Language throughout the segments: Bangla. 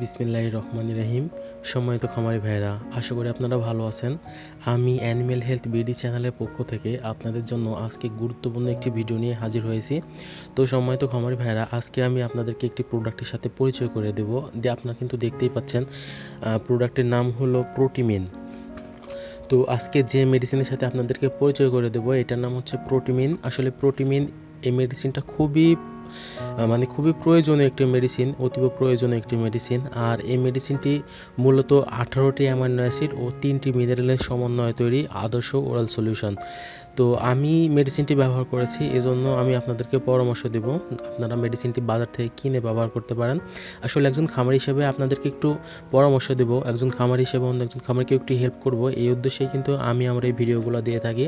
বিসমিল্লাহ রহমান রহিম। সম্মানিত খামারি ভাইরা আশা করি আপনারা ভালো আছেন। আমি অ্যানিম্যাল হেলথ বিডি চ্যানেলের পক্ষ থেকে আপনাদের জন্য আজকে গুরুত্বপূর্ণ একটি ভিডিও নিয়ে হাজির হয়েছি। তো সম্মানিত খামারি ভাইরা আজকে আমি আপনাদেরকে একটি প্রোডাক্টের সাথে পরিচয় করে দেব যে আপনারা কিন্তু দেখতেই পাচ্ছেন প্রোডাক্টের নাম হলো প্রোটিমিন। তো আজকে যে মেডিসিনের সাথে আপনাদেরকে পরিচয় করে দেবো, এটার নাম হচ্ছে প্রোটিমিন। আসলে প্রোটিমিন এই মেডিসিনটা খুবই মানে খুবই প্রয়োজনীয় একটি মেডিসিন অতীব প্রয়োজনীয় একটি মেডিসিন আর এই মেডিসিনটি মূলত আঠারোটি অ্যামাইনো অ্যাসিড ও তিনটি মিনারেলের সমন্বয়ে তৈরি আদর্শ ওরাল সলিউশন তো আমি মেডিসিনটি ব্যবহার করেছি, এজন্য আমি আপনাদেরকে পরামর্শ দেব। আপনারা মেডিসিনটি বাজার থেকে কিনে ব্যবহার করতে পারেন। আসলে একজন খামার হিসেবে আপনাদেরকে একটু পরামর্শ দেব। একজন খামার হিসেবে অন্য একজন খামারকে একটু হেল্প করব। এই উদ্দেশ্যেই কিন্তু আমি আমার এই ভিডিওগুলো দিয়ে থাকি।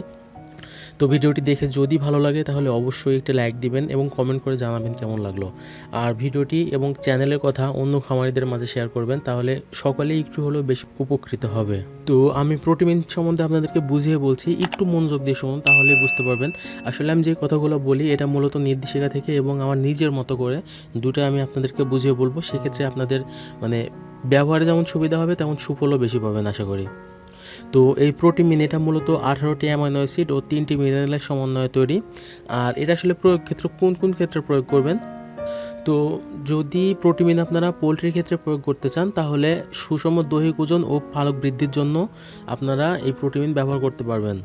তো ভিডিওটি দেখে যদি ভালো লাগে, তাহলে অবশ্যই একটা লাইক দিবেন এবং কমেন্ট করে জানাবেন কেমন লাগল। আর ভিডিওটি এবং চ্যানেলের কথা অন্য খামারিদের মাঝে শেয়ার করবেন, তাহলে সকলেই একটু হলেও বেশি উপকৃত হবে। তো আমি প্রোটিন সম্বন্ধে আপনাদেরকে বুঝিয়ে বলছি, একটু মনোযোগ দিয়ে শুনুন, তাহলে বুঝতে পারবেন। আসলে আমি যে কথাগুলো বলি, এটা মূলত নির্দেশিকা থেকে এবং আমার নিজের মতো করে দুটো আমি আপনাদেরকে বুঝিয়ে বলব। সেক্ষেত্রে আপনাদের মানে ব্যবহারে যেমন সুবিধা হবে, তেমন সুফলও বেশি পাবেন, আশা করি। তো এই প্রোটিন এটা মূলত আঠারোটি অ্যামাইনো অ্যাসিড ও তিনটি মিনারেলের সমন্বয়ে তৈরি। আর এটা আসলে প্রয়োগ ক্ষেত্রে কোন কোন ক্ষেত্রে প্রয়োগ করবেন? তো যদি প্রোটিমিন আপনারা পোলট্রির ক্ষেত্রে প্রয়োগ করতে চান, তাহলে সুষম দৈহিক ওজন ও পালক বৃদ্ধির জন্য আপনারা এই প্রোটিমিন ব্যবহার করতে পারবেন।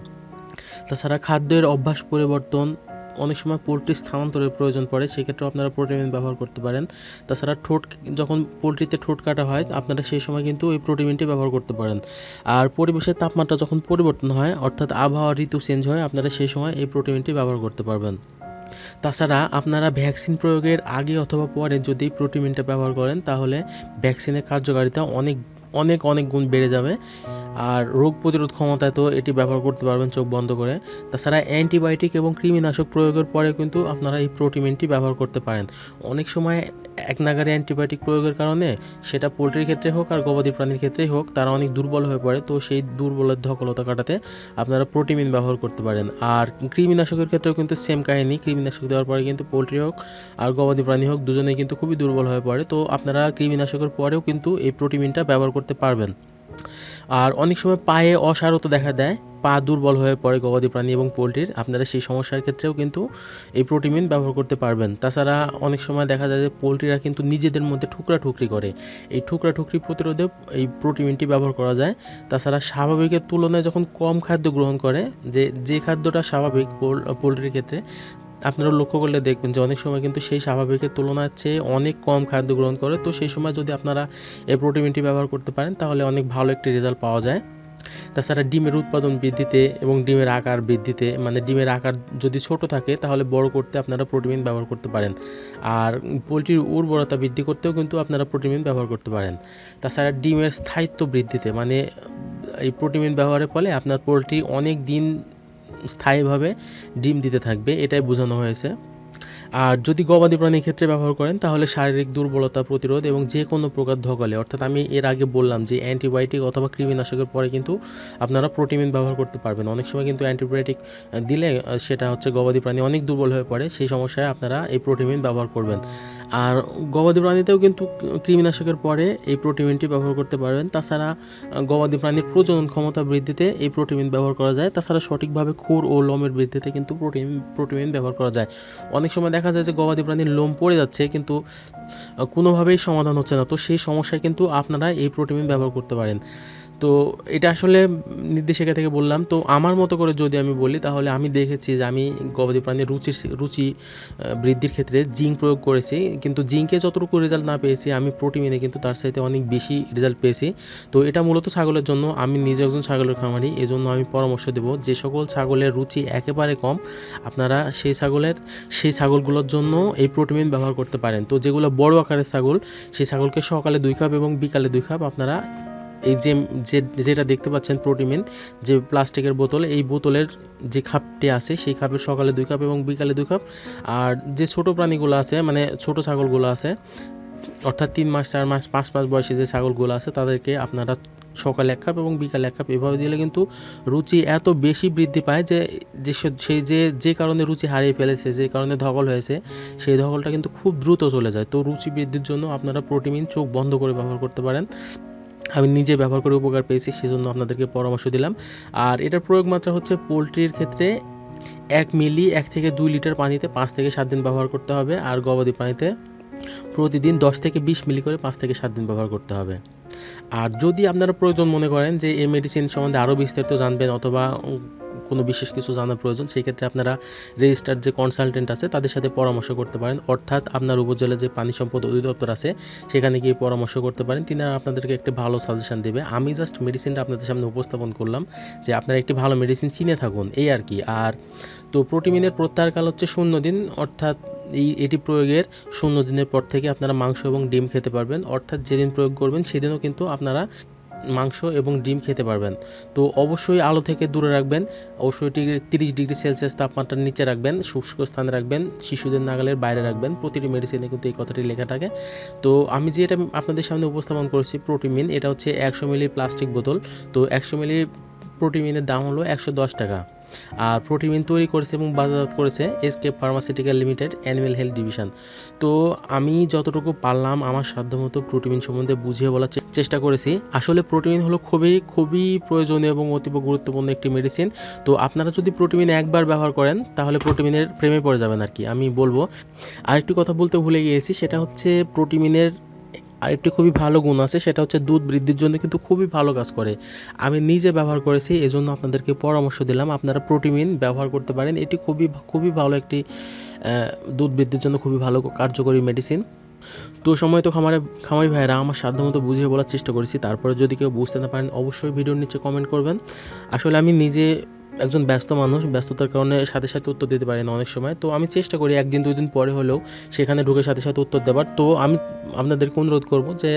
তাছাড়া খাদ্যের অভ্যাস পরিবর্তন অনেক সময় পোলট্রি স্থানান্তরের প্রয়োজন পড়ে, সেক্ষেত্রেও আপনারা প্রোটিন ব্যবহার করতে পারেন। তাছাড়া ঠোঁট, যখন পোলট্রিতে ঠোঁট কাটা হয়, আপনারা সেই সময় কিন্তু এই প্রোটিনটি ব্যবহার করতে পারেন। আর পরিবেশের তাপমাত্রা যখন পরিবর্তন হয়, অর্থাৎ আবহাওয়া ঋতু চেঞ্জ হয়, আপনারা সেই সময় এই প্রোটিনটি ব্যবহার করতে পারবেন। তাছাড়া আপনারা ভ্যাকসিন প্রয়োগের আগে অথবা পরে যদি প্রোটিনটা ব্যবহার করেন, তাহলে ভ্যাকসিনের কার্যকারিতা অনেক অনেক অনেক গুণ বেড়ে যাবে। আর রোগ প্রতিরোধ ক্ষমতায় তো এটি ব্যবহার করতে পারবেন চোখ বন্ধ করে। তাছাড়া অ্যান্টিবায়োটিক এবং কৃমিনাশক প্রয়োগের পরে কিন্তু আপনারা এই প্রোটিনটি ব্যবহার করতে পারেন। অনেক সময় এক নাগারে অ্যান্টিবায়োটিক প্রয়োগের কারণে সেটা পোলট্রির ক্ষেত্রে হোক আর গবাদি প্রাণীর ক্ষেত্রেই হোক, তারা অনেক দুর্বল হয়ে পড়ে। তো সেই দুর্বলের ধকলতা কাটাতে আপনারা প্রোটিন ব্যবহার করতে পারেন। আর কৃমিনাশকের ক্ষেত্রেও কিন্তু সেম কাহিনী। কৃমিনাশক দেওয়ার পরে কিন্তু পোলট্রি হোক আর গবাদি প্রাণী হোক, দুজনেই কিন্তু খুবই দুর্বল হয়ে পড়ে। তো আপনারা কৃমিনাশকের পরেও কিন্তু এই প্রোটিনটা ব্যবহার পারবেন। আর অনেক সময় পায়ে অসারতা দেখা দেয়, পা দুর্বল হয়ে পড়ে গবাদি প্রাণী এবং পোলট্রির। আপনারা সেই সমস্যার ক্ষেত্রেও কিন্তু এই প্রোটিন ব্যবহার করতে পারবেন। তাছাড়া অনেক সময় দেখা যায় যে পোলট্রিরা কিন্তু নিজেদের মধ্যে ঠুকরা ঠুকরি করে। এই ঠুকরা ঠুকরি প্রতিরোধে এই প্রোটিনটি ব্যবহার করা যায়। তাছাড়া স্বাভাবিকের তুলনায় যখন কম খাদ্য গ্রহণ করে, যে যে খাদ্যটা স্বাভাবিক পোল- পোলট্রির ক্ষেত্রে আপনারা লক্ষ্য করলে দেখবেন যে অনেক সময় কিন্তু সেই স্বাভাবিকের তুলনার চেয়ে অনেক কম খাদ্য গ্রহণ করে। তো সেই সময় যদি আপনারা এই প্রোটিনটি ব্যবহার করতে পারেন, তাহলে অনেক ভালো একটি রেজাল্ট পাওয়া যায়। তাছাড়া ডিমের উৎপাদন বৃদ্ধিতে এবং ডিমের আকার বৃদ্ধিতে মানে ডিমের আকার যদি ছোট থাকে, তাহলে বড় করতে আপনারা প্রোটিন ব্যবহার করতে পারেন। আর পোলট্রির উর্বরতা বৃদ্ধি করতেও কিন্তু আপনারা প্রোটিন ব্যবহার করতে পারেন। তাছাড়া ডিমের স্থায়িত্ব বৃদ্ধিতে মানে এই প্রোটিন ব্যবহারের ফলে আপনার পোলট্রি অনেক দিন স্থায়ীভাবে ডিম দিতে থাকবে এটাই বোঝানো হয়েছে। আর যদি গবাদি প্রাণীর ক্ষেত্রে ব্যবহার করেন, তাহলে শারীরিক দুর্বলতা প্রতিরোধ এবং যে কোনো প্রকার ধকলে, অর্থাৎ আমি এর আগে বললাম যে অ্যান্টিবায়োটিক অথবা কৃমিনাশকের পরে কিন্তু আপনারা প্রোটিন ব্যবহার করতে পারবেন। অনেক সময় কিন্তু অ্যান্টিবায়োটিক দিলে সেটা হচ্ছে গবাদি প্রাণী অনেক দুর্বল হয়ে পড়ে, সেই সমস্যায় আপনারা এই প্রোটিন ব্যবহার করবেন। আর গবাদি প্রাণীতেও কিন্তু কৃমিনাশকের পরে এই প্রোটিনটি ব্যবহার করতে পারবেন। তাছাড়া গবাদি প্রাণীর প্রজনন ক্ষমতা বৃদ্ধিতে এই প্রোটিন ব্যবহার করা যায়। তাছাড়া সঠিকভাবে খুর ও লোমের বৃদ্ধিতে কিন্তু প্রোটিন প্রোটিন ব্যবহার করা যায়। অনেক সময় যায় যে গবাদি প্রাণীর লোম পড়ে যাচ্ছে, কিন্তু কোনোভাবেই সমাধান হচ্ছে না। তো সেই সমস্যায় কিন্তু আপনারা এই প্রোটিমিন ব্যবহার করতে পারেন। তো এটা আসলে নির্দেশিকা থেকে বললাম। তো আমার মতো করে যদি আমি বলি, তাহলে আমি দেখেছি যে আমি গবাদি প্রাণীর রুচির রুচি বৃদ্ধির ক্ষেত্রে জিঙ্ক প্রয়োগ করেছি। কিন্তু জিঙ্কে যতটুকু রেজাল্ট না পেয়েছি, আমি প্রোটিনে কিন্তু তার সাথে অনেক বেশি রেজাল্ট পেয়েছি। তো এটা মূলত ছাগলের জন্য, আমি নিজে একজন ছাগলের খামারি, এজন্য আমি পরামর্শ দেব যে সকল ছাগলের রুচি একেবারে কম, আপনারা সেই ছাগলের, সেই ছাগলগুলোর জন্য এই প্রোটিন ব্যবহার করতে পারেন। তো যেগুলো বড় আকারের ছাগল, সেই ছাগলকে সকালে দুই কাপ এবং বিকালে দুই কাপ আপনারা এই যে যেটা দেখতে পাচ্ছেন প্রোটিন, যে প্লাস্টিকের বোতল, এই বোতলের যে খাপটি আছে, সেই খাপের সকালে দুই কাপ এবং বিকালে দুই কাপ। আর যে ছোট প্রাণীগুলো আছে মানে ছোট ছাগলগুলো আছে, অর্থাৎ তিন মাস, চার মাস, পাঁচ মাস বয়সী যে ছাগলগুলো আছে, তাদেরকে আপনারা সকালে এক কাপ এবং বিকালে এক কাপ এভাবে দিলে কিন্তু রুচি এত বেশি বৃদ্ধি পায় যে যে সেই যে যে কারণে রুচি হারিয়ে ফেলেছে, যে কারণে ধকল হয়েছে, সেই ধকলটা কিন্তু খুব দ্রুত চলে যায়। তো রুচি বৃদ্ধির জন্য আপনারা প্রোটিন চোখ বন্ধ করে ব্যবহার করতে পারেন। আমি নিজে ব্যবহার করে উপকার পেয়েছি, সেজন্য আপনাদেরকে পরামর্শ দিলাম। আর এটার প্রয়োগ মাত্রা হচ্ছে পোলট্রির ক্ষেত্রে এক মিলি এক থেকে দুই লিটার পানিতে পাঁচ থেকে সাত দিন ব্যবহার করতে হবে, আর গবাদি পানিতে প্রতিদিন দশ থেকে বিশ মিলি করে পাঁচ থেকে সাত দিন ব্যবহার করতে হবে। আর যদি আপনারা প্রয়োজন মনে করেন যে এই মেডিসিন সম্বন্ধে আরও বিস্তারিত জানবেন অথবা কোনো বিশেষ কিছু জানার প্রয়োজন সেই ক্ষেত্রে আপনারা রেজিস্টার্ড যে কনসালটেন্ট আছে, তাদের সাথে পরামর্শ করতে পারেন। অর্থাৎ আপনার উপজেলার যে পানি সম্পদ অধিদপ্তর আছে, সেখানে গিয়ে পরামর্শ করতে পারেন। তিনারা আপনাদেরকে একটি ভালো সাজেশন দেবে। আমি জাস্ট মেডিসিনটা আপনাদের সামনে উপস্থাপন করলাম যে আপনারা একটি ভালো মেডিসিন চিনে থাকুন, এই আর কি। আর তো প্রোটিমিনের প্রত্যাহারকাল হচ্ছে শূন্য দিন, অর্থাৎ এই, এটি প্রয়োগের শূন্য দিনের পর থেকে আপনারা মাংস এবং ডিম খেতে পারবেন। অর্থাৎ যেদিন প্রয়োগ করবেন, সেদিনও কিন্তু আপনারা মাংস এবং ডিম খেতে পারবেন। তো অবশ্যই আলো থেকে দূরে রাখবেন। অবশ্যই তিরিশ ডিগ্রি সেলসিয়াস তাপমাত্রার নিচে রাখবেন, শুষ্ক স্থানে রাখবেন, শিশুদের নাগালের বাইরে রাখবেন। প্রতিটি মেডিসিনে কিন্তু এই কথাটি লেখা থাকে। তো আমি যে এটা আপনাদের সামনে উপস্থাপন করেছি প্রোটিমিন এটা হচ্ছে একশো মিলি প্লাস্টিক বোতল। তো একশো মিলি প্রোটিমিনের দাম হলো একশো দশ টাকা। আর প্রোটিমিন তৈরি করেছে এবং বাজারজাত করেছে S K pharmaceutical limited animal health division তো আমি যতটুকু পারলাম আমার সাধ্যমতো প্রোটিন সম্বন্ধে বুঝিয়ে বলার চেষ্টা করেছি। আসলে প্রোটিন হলো খুবই খুবই প্রয়োজনীয় এবং অতীব গুরুত্বপূর্ণ একটি মেডিসিন তো আপনারা যদি প্রোটিন একবার ব্যবহার করেন, তাহলে প্রোটিনের প্রেমে পড়ে যাবেন আর কি। আমি বলব, আরেকটি কথা বলতে ভুলে গিয়েছি, সেটা হচ্ছে প্রোটিনের আরেকটি খুবই ভালো গুণ আছে, সেটা হচ্ছে দুধ বৃদ্ধির জন্য কিন্তু খুবই ভালো কাজ করে। আমি নিজে ব্যবহার করেছি, এজন্য আপনাদেরকে পরামর্শ দিলাম। আপনারা প্রোটিন ব্যবহার করতে পারেন, এটি খুবই খুবই ভালো একটি দুধ বৃদ্ধির জন্য খুবই ভালো কার্যকরী মেডিসিন তো সময় তো খামারে, খামারি ভাইরা আমার সাধ্যমতো বুঝিয়ে বলার চেষ্টা করেছি, তারপরে যদি কেউ বুঝতে না পারেন, অবশ্যই ভিডিওর নিচে কমেন্ট করবেন। আসলে আমি নিজে একজন ব্যস্ত মানুষ, ব্যস্ততার কারণে সাথে সাথে উত্তর দিতে পারি না অনেক সময়। তো আমি চেষ্টা করি একদিন, দুই দিন পরে হলেও সেখানে ঢুকে সাথে সাথে উত্তর দেওয়ার তো আমি আপনাদেরকে অনুরোধ করব যে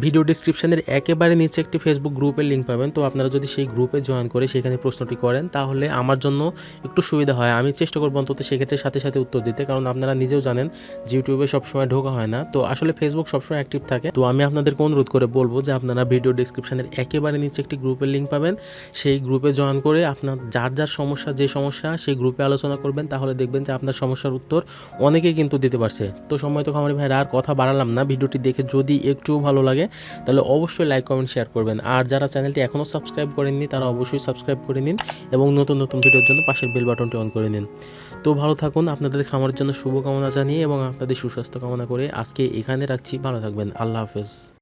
ভিডিও ডিসক্রিপশনের একেবারে নিচে একটি ফেসবুক গ্রুপের লিঙ্ক পাবেন। তো আপনারা যদি সেই গ্রুপে জয়েন করে সেখানে প্রশ্নটি করেন, তাহলে আমার জন্য একটু সুবিধা হয়। আমি চেষ্টা করব অন্তত সেক্ষেত্রে সাথে সাথে উত্তর দিতে, কারণ আপনারা নিজেও জানেন যে ইউটিউবে সবসময় ঢোকা হয় না। তো আসলে ফেসবুক সবসময় অ্যাক্টিভ থাকে। তো আমি আপনাদেরকে অনুরোধ করে বলব যে আপনারা ভিডিও ডিসক্রিপশনের একেবারে নিচে একটি গ্রুপের লিঙ্ক পাবেন। সেই গ্রুপে জয়েন করে আপনার যার যার সমস্যা, যে সমস্যা, সেই গ্রুপে আলোচনা করবেন। তাহলে দেখবেন যে আপনার সমস্যার উত্তর অনেকেই কিন্তু দিতে পারছে। তো সময় তো খামারি ভাইরা, আর কথা বাড়ালাম না। ভিডিওটি দেখে যদি একটুও ভালো লাগে, তাহলে অবশ্যই লাইক কমেন্ট শেয়ার করবেন। আর যারা চ্যানেলটি এখনও সাবস্ক্রাইব করেননি, তারা অবশ্যই সাবস্ক্রাইব করে নিন এবং নতুন নতুন ভিডিওর জন্য পাশের বেল বাটনটি অন করে নিন। তো ভালো থাকুন, আপনাদের খামারের জন্য শুভকামনা জানিয়ে এবং আপনাদের সুস্বাস্থ্য কামনা করে আজকে এখানে রাখছি। ভালো থাকবেন। আল্লাহ হাফেজ।